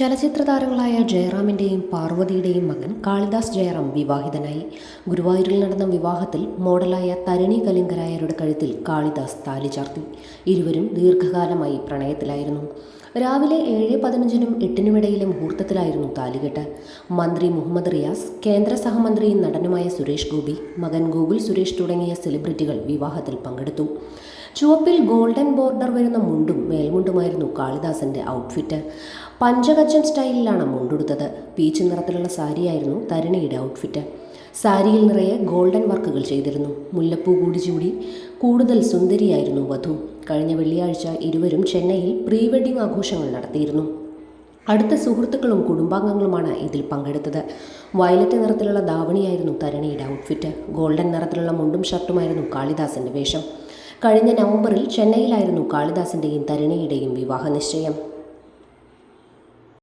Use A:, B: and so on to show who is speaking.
A: ചലച്ചിത്ര താരങ്ങളായ ജയറാമിന്റെയും പാർവതിയുടെയും മകൻ കാളിദാസ് ജയറാം വിവാഹിതനായി. ഗുരുവായൂരിൽ നടന്ന വിവാഹത്തിൽ മോഡലായ തരണി കലിംഗരായരുടെ കഴുത്തിൽ കാളിദാസ് താലി ചാർത്തി. ഇരുവരും ദീർഘകാലമായി പ്രണയത്തിലായിരുന്നു. രാവിലെ ഏഴ് പതിനഞ്ചിനും എട്ടിനുമിടയിലെ മുഹൂർത്തത്തിലായിരുന്നു താലികെട്ട്. മന്ത്രി മുഹമ്മദ് റിയാസ് കേന്ദ്ര സഹമന്ത്രിയും നടനുമായ സുരേഷ് ഗോപി മകൻ ഗോകുൽ സുരേഷ് തുടങ്ങിയ സെലിബ്രിറ്റികൾ വിവാഹത്തിൽ പങ്കെടുത്തു. ചുവപ്പിൽ ഗോൾഡൻ ബോർഡർ വരുന്ന മുണ്ടും മേൽമുണ്ടുമായിരുന്നു കാളിദാസന്റെ ഔട്ട്ഫിറ്റ് പഞ്ചകച്ചൻ സ്റ്റൈലിലാണ് മുണ്ടുടുത്തത്. പീച്ച് നിറത്തിലുള്ള സാരിയായിരുന്നു തരുണിയുടെ ഔട്ട്ഫിറ്റ് സാരിയിൽ നിറയെ ഗോൾഡൻ വർക്കുകൾ ചെയ്തിരുന്നു. മുല്ലപ്പൂ കൂടി ചൂടി. കൂടുതൽ സുന്ദരിയായിരുന്നു വധു. കഴിഞ്ഞ വെള്ളിയാഴ്ച ഇരുവരും ചെന്നൈയിൽ പ്രീ വെഡിംഗ് ആഘോഷങ്ങൾ നടത്തിയിരുന്നു. അടുത്ത സുഹൃത്തുക്കളും കുടുംബാംഗങ്ങളുമാണ് ഇതിൽ പങ്കെടുത്തത്. വയലറ്റ് നിറത്തിലുള്ള ധാവണിയായിരുന്നു തരണിയുടെ ഔട്ട്ഫിറ്റ് ഗോൾഡൻ നിറത്തിലുള്ള മുണ്ടും ഷർട്ടുമായിരുന്നു കാളിദാസന്റെ വേഷം. കഴിഞ്ഞ നവംബറിൽ ചെന്നൈയിലായിരുന്നു കാളിദാസിന്റെയും തരുണിയുടെയും വിവാഹ നിശ്ചയം